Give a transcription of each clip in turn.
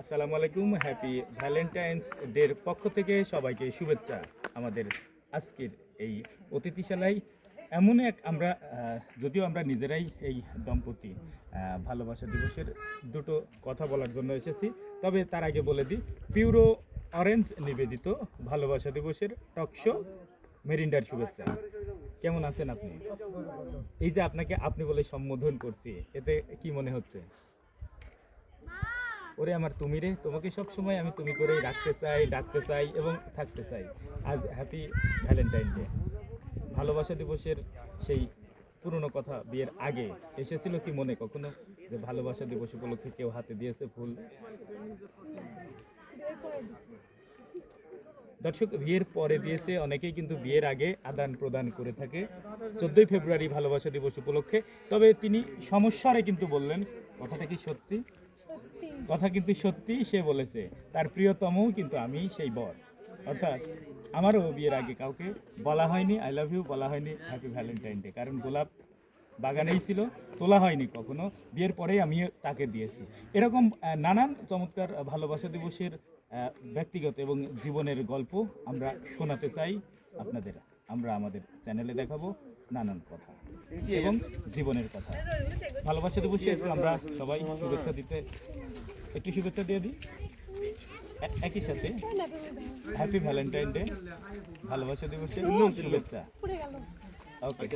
আসসালামু আলাইকুম happy Valentine's ডের পক্ষ থেকে সবাইকে শুভেচ্ছা। আমাদের আজকের এই অতিথিশালায় এমন এক আমরা যদিও আমরা নিজেরাই এই দম্পতি ভালোবাসা দিবসের দুটো কথা বলার জন্য এসেছি, তবে তার আগে বলে দিই, পিউরো অরেঞ্জ নিবেদিত ভালোবাসা দিবসের টকশো মেরিন্ডার শুভেচ্ছা। কেমন আছেন আপনি? এই যে আপনাকে, আপনি বলে সম্বোধন করছি, এতে কি মনে হচ্ছে? ওরে আমার তুমি রে, তোমাকে সব সময় আমি তুমি করেই রাখতে চাই, ডাকতে চাই এবং থাকতে চাই। আজ হ্যাপি ভ্যালেন্টাইন ডে ভালোবাসা দিবসের সেই পুরনো কথা বিয়ের আগে এসেছিল কি মনে কখনো? যে ভালোবাসা দিবস উপলক্ষে কেউ হাতে দিয়েছে ফুল? দর্শক, বিয়ের পরে দিয়েছে, অনেকেই কিন্তু বিয়ের আগে আদান প্রদান করে থাকে। চোদ্দই ফেব্রুয়ারি ভালোবাসা দিবস উপলক্ষে। তবে তিনি সমস্যারে কিন্তু বললেন, কথাটা কি সত্যি সত্যি? কথা কিন্তু সত্যি সে বলেছে। তার প্রিয়তমও কিন্তু আমি সেই বর। অর্থাৎ আমারও বিয়ের আগে কাউকে বলা হয়নি আই লাভ ইউ বলা হয়নি হ্যাপি ভ্যালেন্টাইন ডে কারণ গোলাপ বাগানেই ছিল, তোলা হয়নি কখনো। বিয়ের পরেই আমি তাকে দিয়েছি। এরকম নানান চমৎকার ভালোবাসা দিবসের ব্যক্তিগত এবং জীবনের গল্প আমরা শোনাতে চাই আপনাদের। আমরা আমাদের চ্যানেলে দেখাবো নানান কথা এবং জীবনের কথা। ভালোবাসা দিবসে আমরা সবাই শুভেচ্ছা দিতে একটু শুভেচ্ছা দিয়ে দিই। একই সাথে। হ্যাপি ভ্যালেন্টাইন ডে ভালোবাসা দিবসের শুভেচ্ছা। পুড়ে গেল। ওকে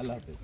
আল্লাহ হাফেজ।